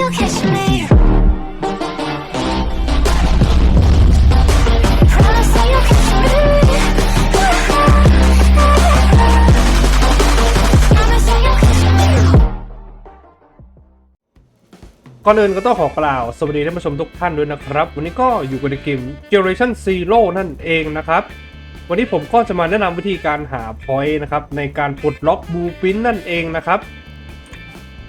you catch me. Promise that you catch me. Promise that you catch me. ก่อนอื่นก็ต้องขอกล่าว สวัสดีท่านผู้ชมทุกท่านด้วยนะครับ วันนี้ก็อยู่กับในเกม Generation Zero นั่นเองนะครับ วันนี้ผมก็จะมาแนะนำวิธีการหา point นะครับ ในการปลดล็อกบูปินนั่นเองนะครับ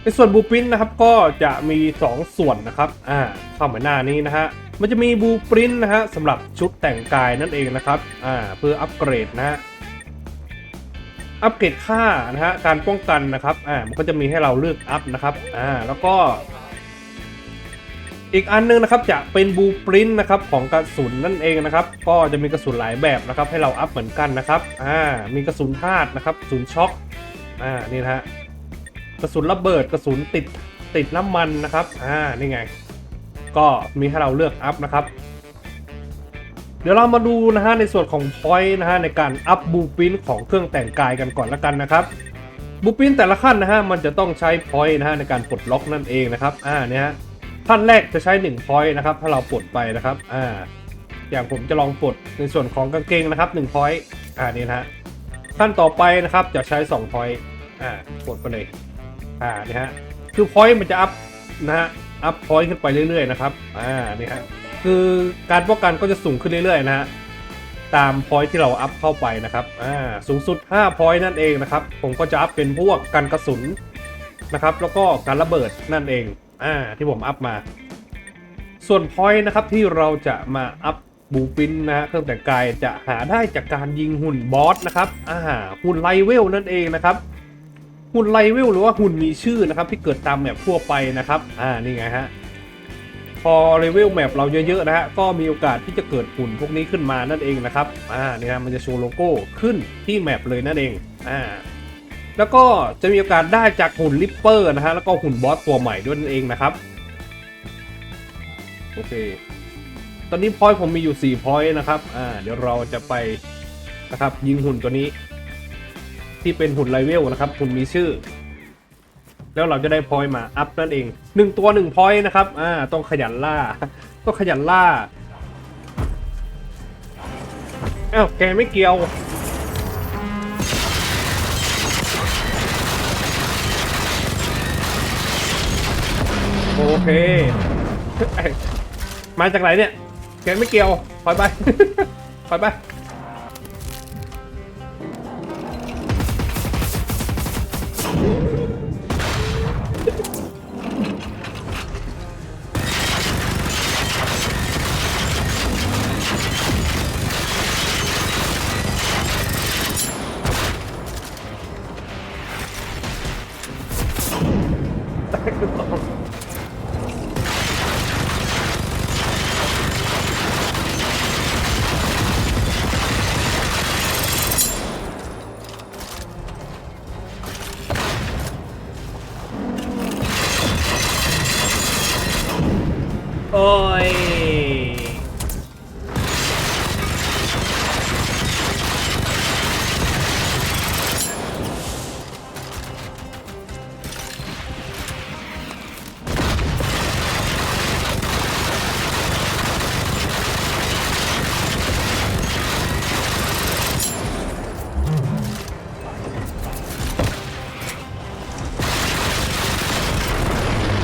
ในส่วนบูปรินนะครับก็จะมี 2 ส่วนนะครับอ่าเข้ามาหน้านี้นะฮะมันจะมีบูปรินนะฮะสำหรับชุดแต่งกายนั่นเองนะครับอ่าเพื่ออัปเกรดนะฮะอัปเกรดค่านะฮะการป้องกันนะครับอ่ามันก็จะมีให้เราเลือกอัพนะครับอ่าแล้วก็ อีกอันนึงนะครับจะเป็นบูปรินนะครับของกระสุนนั่นเองนะครับ ก็จะมีกระสุนหลายแบบนะครับ ให้เราอัพเหมือนกันนะครับอ่ามีกระสุนธาตุนะครับกระสุนช็อคอ่านี่นะฮะ กระสุนระเบิดกระสุนติดติดน้ำมันนะครับ อ่า นี่ไง ก็มีให้เราเลือกอัพนะครับ เดี๋ยวเรามาดูนะฮะในส่วนของพอยต์นะฮะในการอัพบูปินของเครื่องแต่งกายกันก่อนละกันนะครับ บูปินแต่ละขั้นนะฮะมันจะต้องใช้พอยต์นะฮะในการปลดล็อกนั่นเองนะครับ อ่า เนี่ยฮะขั้นแรกจะใช้1 point นะครับ ถ้าเราปลดไปนะครับ อ่า อย่างผมจะลองปลดในส่วนของกางเกงนะครับ1 point อ่า นี่นะฮะ ขั้นต่อไปนะครับจะใช้2 point อ่า ปลดไปเลย อ่านี่ฮะคือ point มันจะอัพนะฮะอัพ point ขึ้นไปเรื่อยๆนะครับอ่านี่ฮะคือการป้องกันก็จะสูงขึ้นเรื่อยๆนะฮะตาม point ที่เราอัพเข้าไปนะครับอ่าสูงสุด5 point นั่นเองนะครับผมก็จะอัพเป็นพวกกันกระสุนนะครับแล้วก็การระเบิดนั่นเองอ่าที่ผมอัพมา ส่วนพอยต์นะครับที่เราจะมาอัพบูปินนะฮะเครื่องแต่งกายจะหาได้จากการยิงหุ่นบอสนะครับอ่าหุ่นไลเวลนั่นเองนะครับ หุ่นไลเวลหรือว่าหุ่นมีชื่อนะครับที่เกิดตามแมปทั่วไปนะครับ อ่านี่ไงฮะพอเลเวลแมปเราเยอะๆนะฮะก็มีโอกาสที่จะเกิดหุ่นพวกนี้ขึ้นมานั่นเองนะครับอ่านี่ฮะมันจะโชว์โลโก้ขึ้นที่แมปเลยนั่นเองอ่าแล้วก็จะมีโอกาสได้จากหุ่นลิปเปอร์นะฮะแล้วก็หุ่นบอสตัวใหม่ด้วยนั่นเองนะครับโอเคตอนนี้พอยผมมีอยู่4พอยนะครับอ่าเดี๋ยวเราจะไปนะครับยิงหุ่นตัวนี้ ที่เป็นหุ่นไลเวลนะครับหุ่นมีชื่อ แล้วเราจะได้พอยมาอัพนั่นเองหนึ่งตัวหนึ่งพอยนะครับอ่าต้องขยันล่าต้องขยันล่าอ้าวแกไม่เกี่ยวโอเค มาจากไหนเนี่ย แกไม่เกี่ยวถอยไปถอยไป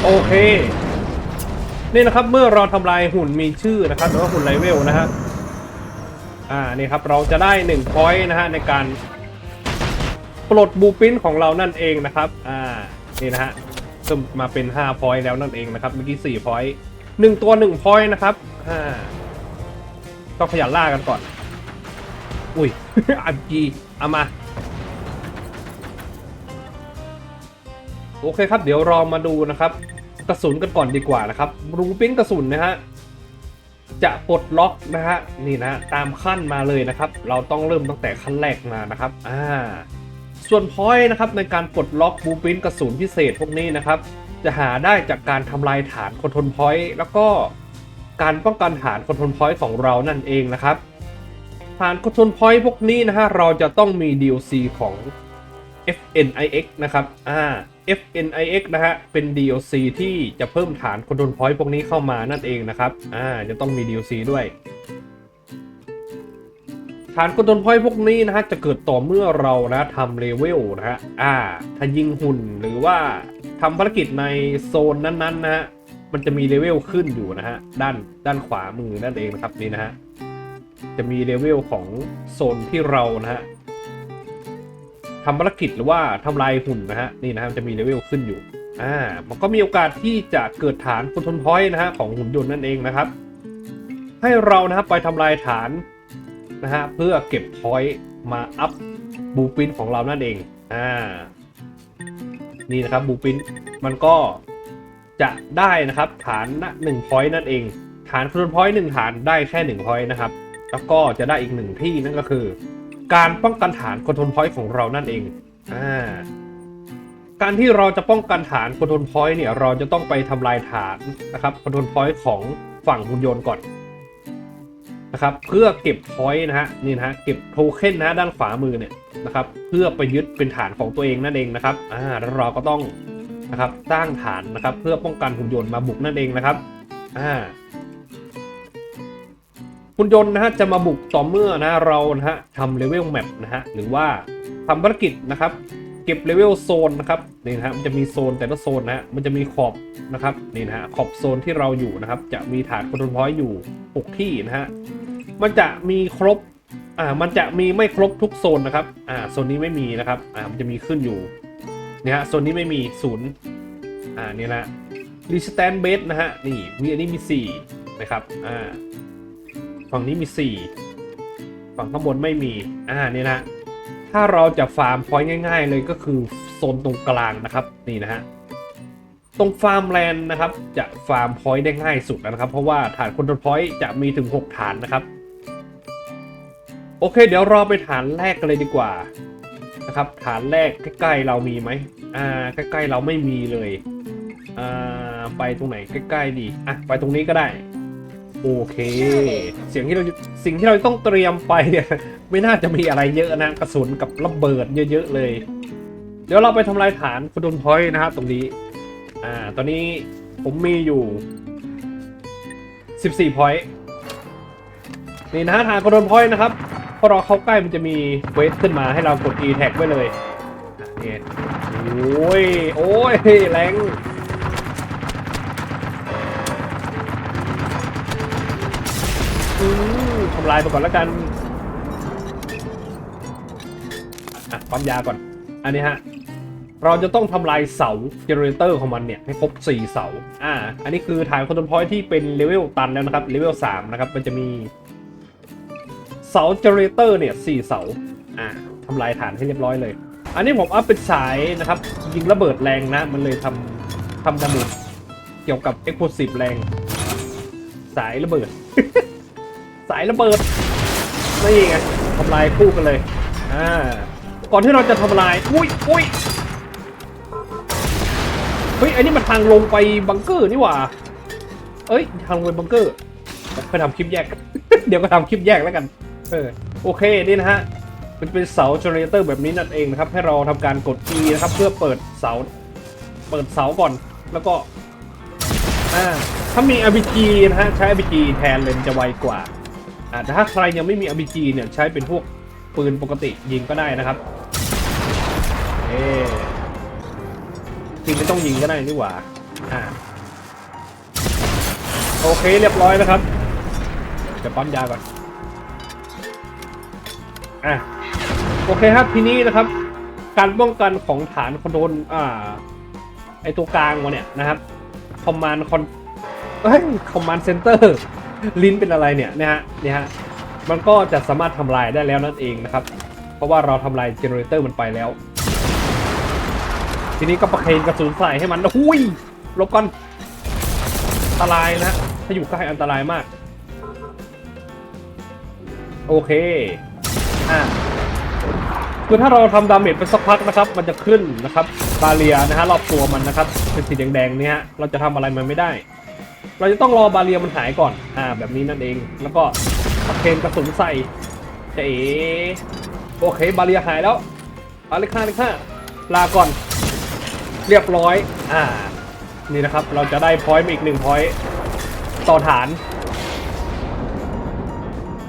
โอเค นี่นะครับเมื่อเราทำลายหุ่นมีชื่อนะครับหรือว่าหุ่นไลเวลนะฮะอ่านี่ครับเราจะได้1 point นะฮะในการปลดบูปินของเรานั่นเองนะครับอ่านี่นะฮะเพิ่มมาเป็น5 point แล้วนั่นเองนะครับเมื่อกี้4 point หนึ่งตัว1 point นะครับอ่าต้องขยันล่ากันก่อน อุ้ยอัมจีเอามา โอเคครับ เดี๋ยวรามาดูนะครับ กระสุนกันก่อนดีกว่านะครับรูปิ้นกระสุนนะฮะจะปลดล็อกนะฮะนี่นะตามขั้นมาเลยนะครับ เราต้องเริ่มตั้งแต่ขั้นแรกมานะครับอ่าส่วนพอยต์นะครับในการปลดล็อกบูปินกระสุนพิเศษพวกนี้นะครับ จะหาได้จากการทำลายฐานคอนโทรลพอยต์แล้วก็การป้องกันฐานคอนโทรลพอยต์ของเรานั่นเองนะครับฐานคอนโทรลพอยต์พวกนี้นะฮะเราจะต้องมี DLC ของ FNIX นะครับอ่า FNIX นะฮะ เป็น DLC ที่จะเพิ่มฐานคอนโทรลพอยต์พวกนี้เข้ามานั่นเองนะครับ อ่า จะต้องมี DLC ด้วย ฐานคอนโทรลพอยต์พวกนี้นะฮะ จะเกิดต่อเมื่อเรานะทำเลเวลนะฮะ อ่า ถ้ายิงหุ่นหรือว่าทำภารกิจในโซนนั้นๆนะฮะ มันจะมีเลเวลขึ้นอยู่นะฮะ ด้านด้านขวามือนั่นเองนะครับนี่นะฮะ จะมีเลเวลของโซนที่เรานะฮะ ทำภารกิจหรือว่าทำลายหุ่นนะฮะนี่นะฮะจะมีเลเวลขึ้นอยู่อ่ามันก็มีโอกาสที่จะเกิดฐานคอนโทรลพอยต์นะฮะของหุ่นยนต์นั่นเองนะครับ ให้เรานะครับไปทำลายฐานนะฮะเพื่อเก็บพอยต์มาอัพบูปินของเรานั่นเองอ่านี่นะครับบูปินมันก็จะได้นะครับฐานละหนึ่งพอยต์นั่นเอง ฐานคอนโทรลพอยต์หนึ่งฐานได้แค่หนึ่งพอยต์นะครับแล้วก็จะได้อีกหนึ่งที่นั่นก็คือ การป้องกันฐานคอนโทรลพอยต์ของเรานั่นเองอ่าการที่เราจะป้องกันฐานคอนโทรลพอยต์เนี่ยเราจะต้องไปทำลายฐานนะครับคอนโทรลพอยต์ของฝั่งหุ่นยนต์ก่อนนะครับเพื่อเก็บพอยต์นะฮะนี่นะฮะเก็บโทเค็นนะฮะด้านขวามือเนี่ยนะครับเพื่อไปยึดเป็นฐานของตัวเองนั่นเองนะครับอ่าแล้วเราก็ต้องนะครับสร้างฐานนะครับเพื่อป้องกันหุ่นยนต์มาบุกนั่นเองนะครับอ่า หุ่นยนต์นะฮะจะมาบุกต่อเมื่อนะเรานะฮะทำเลเวลแมปนะฮะหรือว่าทำภารกิจนะครับ เก็บเลเวลโซนนะครับนี่นะฮะมันจะมีโซนแต่ละโซนนะฮะมันจะมีขอบนะครับนี่นะฮะขอบโซนที่เราอยู่นะครับ จะมีฐานคอนโทรลพอยต์อยู่ 6 ที่นะฮะมันจะมีครบอ่ามันจะมีไม่ครบทุกโซนนะครับอ่าโซนนี้ไม่มีนะครับอ่ามันจะมีขึ้นอยู่นี่ฮะโซนนี้ไม่มีศูนย์อ่านี่นะรีสแตนเบสนะฮะนี่มีอันนี้มี4นะครับอ่า ฝั่งนี้มี 4 ฝั่งข้างบนไม่มี อ่านี่นะ ถ้าเราจะฟาร์มพอยต์ง่าย ๆ เลยก็คือโซนตรงกลางนะครับ นี่นะฮะ ตรงฟาร์มแลนด์นะครับ จะฟาร์มพอยต์ได้ง่ายสุดนะครับ เพราะว่าฐานคอนโทรลพอยต์จะมีถึง 6 ฐานนะครับ โอเค เดี๋ยวเราไปฐานแรกกันเลยดีกว่านะครับ ฐานแรกใกล้ๆเรามีไหมอ่า ใกล้ๆเราไม่มีเลย อ่า ไปตรงไหนใกล้ๆดี อะ ไปตรงนี้ก็ได้ โอเค เสียงที่เราสิ่งที่เราต้องเตรียมไปเนี่ยไม่น่าจะมีอะไรเยอะนะกระสุนกับระเบิดเยอะๆเลย เดี๋ยวเราไปทำลายฐานคุณดนพอยต์นะครับตรงนี้ อ่า ตอนนี้ผมมีอยู่ 14พอยนี่นะฮะฐานคุณดนพอยต์นะครับพอเราเข้าใกล้มันจะมีเควสขึ้นมาให้เรากด e tag ไว้เลยนี่โอ้ยโอ้ยแรง อืมทำลายไปก่อนแล้วกันอะปั๊มยาก่อน อันนี้ฮะ เราจะต้องทำลายเสาเจเนเรเตอร์ของมันเนี่ยให้ครบ 4 เสา อ่า อันนี้คือฐานคอนโทรลพอยที่เป็นเลเวลตันแล้วนะครับ เลเวล3นะครับ มันจะมี เสาเจเนเรเตอร์เนี่ย4เสา อ่าทำลายฐานให้เรียบร้อยเลย อันนี้ผมอัพเป็นสายนะครับ ยิงระเบิดแรงนะ มันเลยทำทำดาเมจเกี่ยวกับเอ็กโพสิฟแรง สายระเบิด สายระเบิดนี่ไงทำลายคู่กันเลยอ่าก่อนที่เราจะทำลายอุ้ยอุ้ยเฮ้ยอันนี้มันทางลงไปบังเกอร์นี่หว่าเอ้ยทางลงไปบังเกอร์ไปทำคลิปแยก เดี๋ยวก็ทำคลิปแยกแล้วกัน เออโอเคนี่นะฮะมันเป็นเสาเจเนเรเตอร์แบบนี้นั่นเองนะครับ ให้เราทำการกด E นะครับ เพื่อเปิดเสา เปิดเสาก่อน แล้วก็ อ่า ถ้ามี RPG นะฮะ ใช้ RPG แทนเลยมันจะไวกว่า อ่าแต่ถ้าใครยังไม่มี RPG เนี่ยใช้เป็นพวกปืนปกติยิงก็ได้นะครับเอ๊จริงไม่ต้องยิงก็ได้นี่หว่าอ่าโอเคเรียบร้อยนะครับจะปั๊มยาก่อนอะโอเคครับทีนี้นะครับ การป้องกันของฐานคอนโทรลอ่าไอตัวกลางวะเนี่ยนะครับคอมมานด์คอนเฮ้ยคอมมานด์เซนเตอร์ ลิ้นเป็นอะไรเนี่ยนะฮะเนี่ยฮะมันก็จะสามารถทำลายได้แล้วนั่นเองนะครับ เพราะว่าเราทำลายเจเนเรเตอร์มันไปแล้ว ทีนี้ก็ประเคนกระสุนใส่ให้มันหุยลบก่อนอันตรายนะถ้าอยู่ใกล้อันตรายมาก โอเคอะคือถ้าเราทำดาเมจไปสักพักนะครับ มันจะขึ้นนะครับบาเรียนะฮะรอบตัวมันนะครับ เป็นสีแดงๆเนี่ยฮะเราจะทำอะไรมันไม่ได้ เราจะต้องรอบาเรียมันหายก่อน อ่า แบบนี้นั่นเอง แล้วก็เคนกระสุนใส่จเอ๋โอเค บาเรียหายแล้วบาเรียค่าเลยค่าลาก่อน เรียบร้อย อ่า นี่นะครับ เราจะได้พอยต์มาอีกหนึ่งพอยต์ต่อฐาน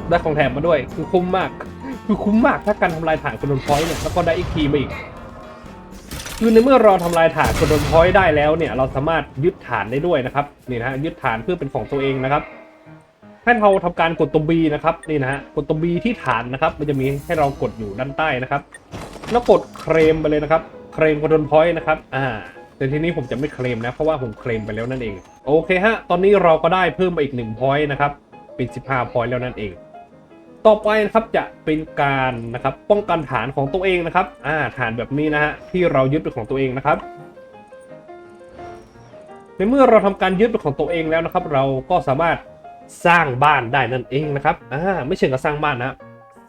ได้ของแถมมาด้วย คือคุ้มมาก คือคุ้มมากถ้าการทำลายฐานคนโดนพอยต์เนี่ย แล้วก็ได้อีกทีมาอีก คือในเมื่อเราทำลายฐานคนโดนพอยต์ได้แล้วเนี่ยเราสามารถยึดฐานได้ด้วยนะครับนี่นะฮะยึดฐานเพื่อเป็นของตัวเองนะครับให้เราทำการกดตัว B นะครับนี่นะฮะกดตัว B ที่ฐานนะครับ มันจะมีให้เรากดอยู่ด้านใต้นะครับ แล้วกดเคลมไปเลยนะครับเคลมคนโดนพอยต์นะครับอ่าแต่ทีนี้ผมจะไม่เคลมนะเพราะว่าผมเคลมไปแล้วนั่นเอง โอเคฮะ ตอนนี้เราก็ได้เพิ่มมาอีก1 point นะครับเป็น15 point แล้วนั่นเอง ต่อไปนะครับจะเป็นการนะครับป้องกันฐานของตัวเองนะครับอ่าฐานแบบนี้นะฮะที่เรายึดเป็นของตัวเองนะครับ ในเมื่อเราทำการยึดเป็นของตัวเองแล้วนะครับ เราก็สามารถสร้างบ้านได้นั่นเองนะครับอ่าไม่เชิงกับสร้างบ้านนะ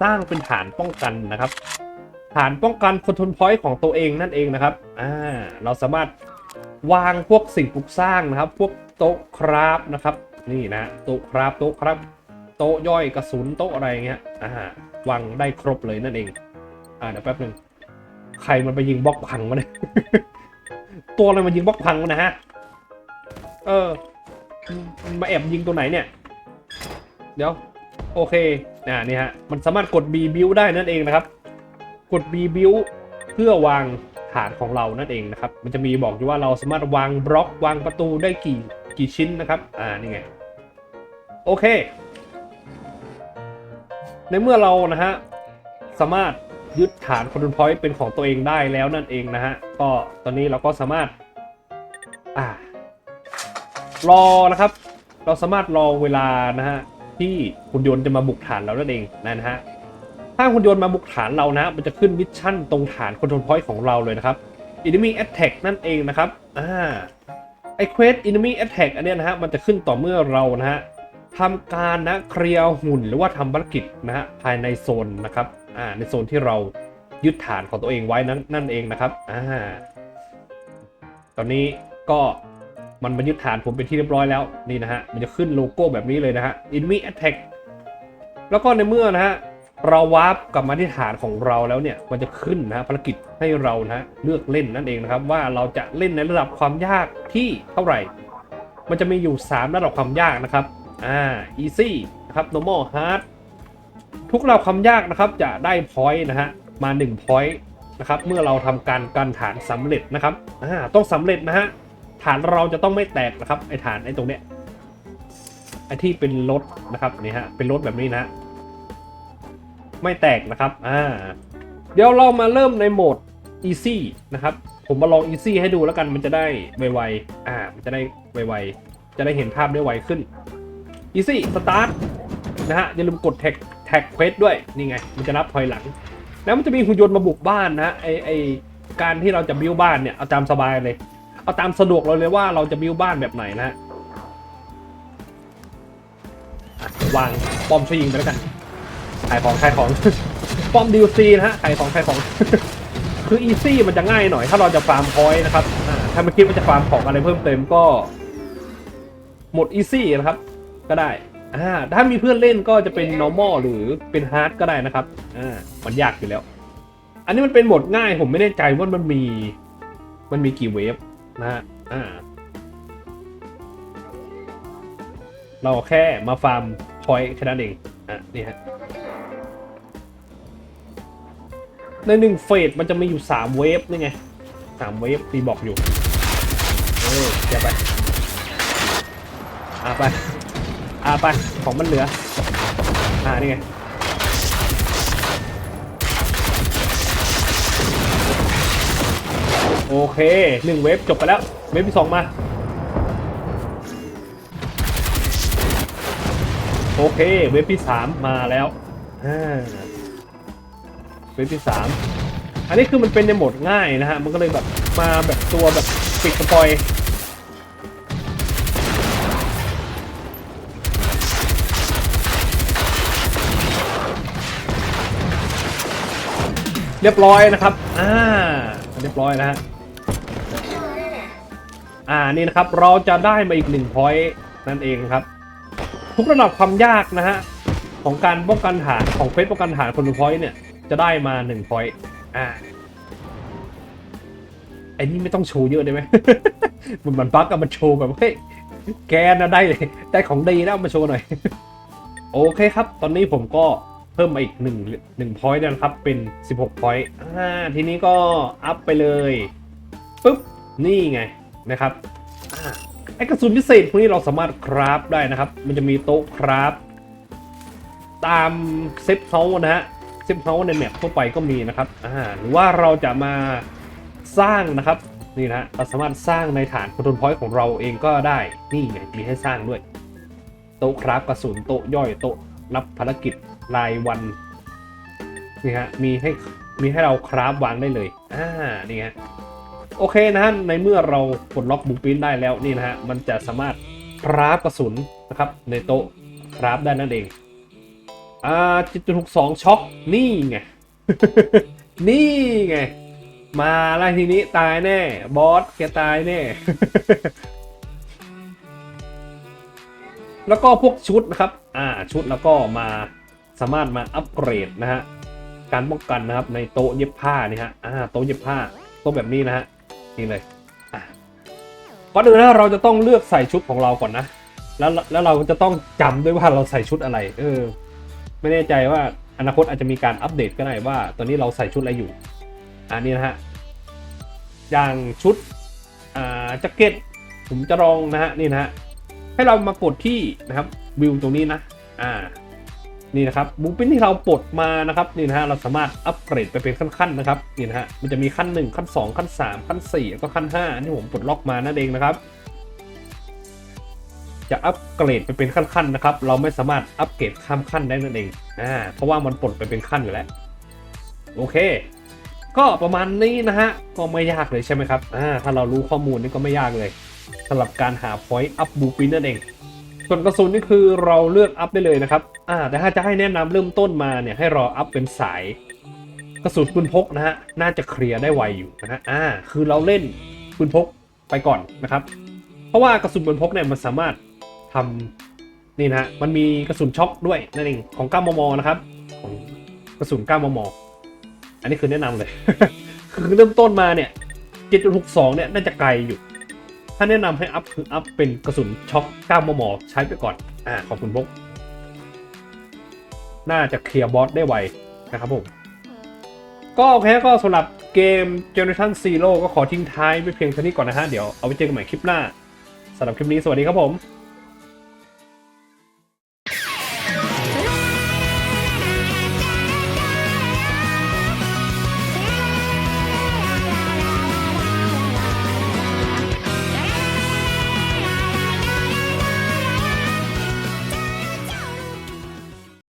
สร้างเป็นฐานป้องกันนะครับฐานป้องกันคอนโทรลพอยต์ของตัวเองนั่นเองนะครับอ่าเราสามารถวางพวกสิ่งปลูกสร้างนะครับ พวกโต๊ะคราฟนะครับ นี่นะโต๊ะคราฟโต๊ะครับ โต๊ะย่อยกระสุนโต๊ะอะไรเงี้ยอ่าวางได้ครบเลยนั่นเอง อ่าเดี๋ยวแป๊บหนึ่งใครมันไปยิงบล็อกพังวะเนี่ยตัวอะไรมายิงบล็อกพังวะนะฮะเออมาแอบยิงตัวไหนเนี่ย เดี๋ยว โอเคอ่านี่ฮะมันสามารถกด B build ได้นั่นเองนะครับ กด B build เพื่อวางฐานของเรานั่นเองนะครับ มันจะมีบอกอยู่ว่าเราสามารถวางบล็อกวางประตูได้กี่กี่ชิ้นนะครับ อ่านี่ไง โอเค ในเมื่อเรานะฮะสามารถยึดฐานคอนโทรลพอยต์เป็นของตัวเองได้แล้วนั่นเองนะฮะก็ตอนนี้เราก็สามารถอ่ารอนะครับ เราสามารถรอเวลานะฮะที่หุ่นยนต์จะมาบุกฐานเรานั่นเองนะฮะถ้าหุ่นยนต์มาบุกฐานเรานะ มันจะขึ้นมิชชั่นตรงฐานคอนโทรลพอยต์ของเราเลยนะครับ enemy attack นั่นเองนะครับอ่าไอเควส enemy attack อันเนี้ยนะฮะมันจะขึ้นต่อเมื่อเรานะฮะ ทำการนะเคลียร์หุ่นหรือว่าทำภารกิจนะฮะภายในโซนนะครับอ่าในโซนที่เรายึดฐานของตัวเองไว้นั้นนั่นเองนะครับอ่าตอนนี้ก็มันมายึดฐานผมเป็นที่เรียบร้อยแล้วนี่นะฮะมันจะขึ้นโลโก้แบบนี้เลยนะฮะ enemy attack แล้วก็ในเมื่อนะฮะเราวาร์ปกลับมาที่ฐานของเราแล้วเนี่ยมันจะขึ้นนะฮะภารกิจให้เรานะฮะเลือกเล่นนั่นเองนะครับ ว่าเราจะเล่นในระดับความยากที่เท่าไหร่ มันจะมีอยู่ 3 ระดับความยากนะครับ อ่า easy นะครับ normal hard ทุกเระดับความยากนะครับจะได้ point นะฮะ มา 1 point นะครับเมื่อเราทำการกันฐานสำเร็จนะครับอ่าต้องสำเร็จนะฮะ ฐานเราจะต้องไม่แตกนะครับไอฐานไอตรงเนี้ยไอที่เป็นรถนะครับนี่ฮะเป็นรถแบบนี้นะฮะไม่แตกนะครับอ่าเดี๋ยวเรามาเริ่มในโหมด easy นะครับผมมาลอง easy ให้ดูแล้วกันมันจะได้ไวๆอ่ามันจะได้ไวๆจะได้เห็นภาพได้ไวขึ้น easy start นะฮะอย่าลืมกดแท็กแท็กเควสด้วยนี่ไง มันจะนับถอยหลัง แล้วมันจะมีหุ่นยนต์มาบุกบ้านนะไอไอการที่เราจะบิวบ้านเนี่ยเอาตามสบายเลย เอาตามสะดวกเราเลยว่าเราจะบิวบ้านแบบไหนนะฮะวางป้อมช่วยยิงไปแล้วกันขายของขายของป้อมดีซีนะฮะขายของขายของ คืออีซี่มันจะง่ายหน่อย ถ้าเราจะฟาร์มพอยต์นะครับถ้าไม่คิดว่าจะฟาร์มของอะไรเพิ่มเติมก็ หมดอีซี่นะครับ ก็ได้อ่าถ้ามีเพื่อนเล่นก็จะเป็น normal หรือเป็น hard ก็ได้นะครับอ่ามันยากอยู่แล้ว อันนี้มันเป็นโหมดง่ายผมไม่แน่ใจว่ามันมีมันมีกี่เวฟนะฮะอ่าเราแค่มาฟาร์มพอยต์แค่นั้นเองอะนี่ฮะในหนึ่งเฟสมันจะมีอยู่สามเวฟนี่ไงสามเวฟตีบอกอยู่ เออเดี๋ยวไปอ่าไป อ่าไป ของมันเหลือ อ่า นี่ไง โอเคหนึ่งเวฟจบไปแล้ว เวฟที่สองมา โอเค เวฟที่สามมาแล้วอ่าเวฟที่สามอันนี้คือมันเป็นในโหมดง่ายนะฮะ มันก็เลยแบบมาแบบตัวแบบปิดสปอย เรียบร้อยนะครับ อ่า เรียบร้อยนะฮะ อ่า นี่นะครับ เราจะได้มาอีกหนึ่งพอยต์นั่นเองครับ ทุกระดับความยากนะฮะ ของการป้องกันฐานของเฟสป้องกันฐานคนหนึ่งพอยต์เนี่ย จะได้มา1 point อ่าไอ้นี่ไม่ต้องโชว์เยอะได้ไหม มันมันบั๊กอะมันโชว์แบบเฮ้ย แกนะได้ได้ของดีแล้วเอามาโชว์หน่อย โอเคครับ ตอนนี้ผมก็เพิ่มมาอีกหนึ่งหนึ่งพอยต์นะครับ เป็น 16พอยต์อ่าทีนี้ก็อัพไปเลยปุ๊บ นี่ไงนะครับไอกระสุนพิเศษพวกนี้เราสามารถคราฟได้นะครับ มันจะมีโต๊ะคราฟตามเซฟเฮาส์นะฮะเซฟเฮาส์ในแมปทั่วไปก็มีนะครับอ่าหรือว่าเราจะมาสร้างนะครับนี่นะฮะเราสามารถสร้างในฐานคอนโทรลพอยต์ของเราเองก็ได้นี่ไงมีให้สร้างด้วย โต๊ะคราฟกระสุนโต๊ะย่อยโต๊ะรับภารกิจ รายวันนี่ฮะมีให้มีให้เราคราฟวางได้เลยอ่านี่ฮะโอเคนะฮะในเมื่อเราปลดล็อกบุกปิ้นได้แล้วนี่นะฮะมันจะสามารถคราฟกระสุนนะครับในโต๊ะคราฟได้นั่นเองอ่าจิตถูกสองช็อคนี่ไงนี่ไงมาแล้วทีนี้ตายแน่ บอสแกตายแน่ แล้วก็พวกชุดนะครับ อ่าชุดแล้วก็มา สามารถมาอัปเกรดนะฮะการป้องกันนะครับในโต๊ะเย็บผ้านี่ฮะอ่าโต๊ะเย็บผ้าโต๊ะแบบนี้นะฮะนี่เลยก่อนอื่นนะเราจะต้องเลือกใส่ชุดของเราก่อนนะแล้วแล้วเราจะต้องจำด้วยว่าเราใส่ชุดอะไร เออ ไม่แน่ใจว่าอนาคตอาจจะมีการอัปเดตก็ได้ว่า ตอนนี้เราใส่ชุดอะไรอยู่ อันนี้นะฮะอย่างชุดอ่าแจ็คเก็ตผมจะลองนะฮะนี่นะฮะให้เรามากดที่นะครับวิวตรงนี้นะ อ่า นี่นะครับบูปินที่เราปลดมานะครับนี่นะฮะเราสามารถอัปเกรดไปเป็นขั้นๆนะครับนี่นะฮะมันจะมีขั้น 1 ขั้น 2 ขั้น 3 ขั้น4แล้วก็ขั้น5อันนี้ผมปลดล็อกมานั่นเองนะครับ จะอัปเกรดไปเป็นขั้นๆนะครับ เราไม่สามารถอัปเกรดข้ามขั้นได้นั่นเองอ่าเพราะว่ามันปลดไปเป็นขั้นอยู่แล้วโอเค ก็ประมาณนี้นะฮะก็ไม่ยากเลยใช่ไหมครับอ่าถ้าเรารู้ข้อมูลนี่ก็ไม่ยากเลยสำหรับการหา point up b l u e p r i n t นั่นเอง ส่วนกระสุนนี่คือเราเลือกอัพได้เลยนะครับ อ่า แต่ถ้าจะให้แนะนำเริ่มต้นมาเนี่ยให้รออัพเป็นสาย กระสุนปืนพกนะฮะ น่าจะเคลียร์ได้ไวอยู่นะฮะ อ่า คือเราเล่นปืนพกไปก่อนนะครับ เพราะว่ากระสุนปืนพกเนี่ยมันสามารถทำนี่นะฮะ มันมีกระสุนช็อคด้วยนั่นเองของ9มมนะครับ ของกระสุน9มมอันนี้คือแนะนำเลย คือเริ่มต้นมาเนี่ย7.62เนี่ยน่าจะไกลอยู่ ถ้าแนะนำให้อัพคืออัพเป็นกระสุนช็อค9มม ใช้ไปก่อน อ่า ขอบคุณพกน่าจะเคลียร์บอสได้ไวนะครับผม ก็โอเคก็สำหรับเกม Generation Zero ก็ขอทิ้งท้ายไปเพียงเท่านี้ก่อนนะฮะ เดี๋ยวเอาไปเจอกันใหม่คลิปหน้าสำหรับคลิปนี้สวัสดีครับผม